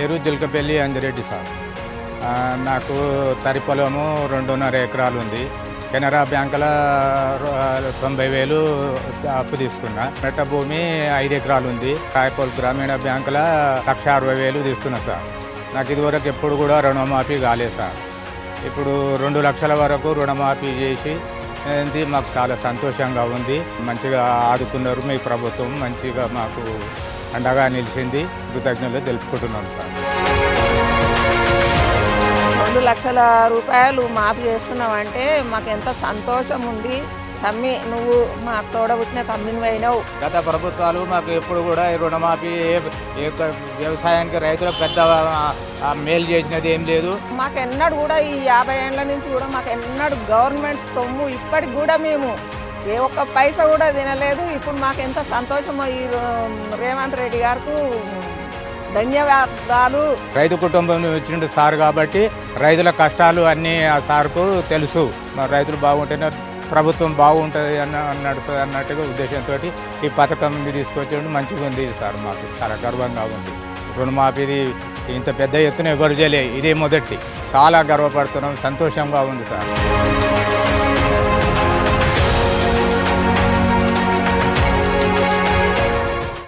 పేరు జిల్కపల్లి అంజిరెడ్డి సార్. నాకు తరి పొలము రెండున్నర ఎకరాలు ఉంది. కెనరా బ్యాంకులో తొంభై వేలు అప్పు తీసుకున్నా. మెట్ట భూమి ఐదు ఎకరాలు ఉంది. రాయపూల్ గ్రామీణ బ్యాంకులో లక్ష అరవై వేలు తీసుకున్నా సార్. నాకు ఇదివరకు ఎప్పుడు కూడా రుణమాఫీ కాలేదు సార్. ఇప్పుడు రెండు లక్షల వరకు రుణమాఫీ చేసి ఇది మాకు చాలా సంతోషంగా ఉంది. మంచిగా ఆదుకున్నారు మీ ప్రభుత్వం. మంచిగా మాకు అండగా నిలిచింది. కృతజ్ఞతలు తెలుపుకుంటున్నాం సార్. రెండు లక్షల రూపాయలు మాఫీ చేస్తున్నాం అంటే మాకు ఎంత సంతోషం ఉంది. తమ్మి నువ్వు మా తోడబుట్టిన తమ్మిని పోయినావు. గత ప్రభుత్వాలు మాకు ఎప్పుడు కూడా ఈ రుణమాఫీ వ్యవసాయానికి రైతులకు పెద్ద మేలు చేసినది ఏం లేదు. మాకు ఎన్నడూ కూడా ఈ యాభై ఏళ్ళ నుంచి కూడా మాకు ఎన్నడూ గవర్నమెంట్ సొమ్ము ఇప్పటికి కూడా మేము ఏ ఒక్క పైసా కూడా తినలేదు. ఇప్పుడు మాకు ఎంత సంతోషమో ఈ రేవంత్ రెడ్డి గారికి ధన్యవాదాలు. రైతు కుటుంబం వచ్చిండు సార్ కాబట్టి రైతుల కష్టాలు అన్నీ ఆ సార్కు తెలుసు. రైతులు బాగుంటేనే ప్రభుత్వం బాగుంటుంది అన్న అన్నట్టు అన్నట్టుగా ఉద్దేశంతో ఈ పథకం తీసుకొచ్చేయండి మంచిగా ఉంది సార్ మాకు. చాలా గర్వంగా ఉంది. రుణమాఫీది ఇంత పెద్ద ఎత్తున ఎవరు చేయలే ఇదే మొదటి. చాలా గర్వపడుతున్నాం సంతోషంగా ఉంది సార్.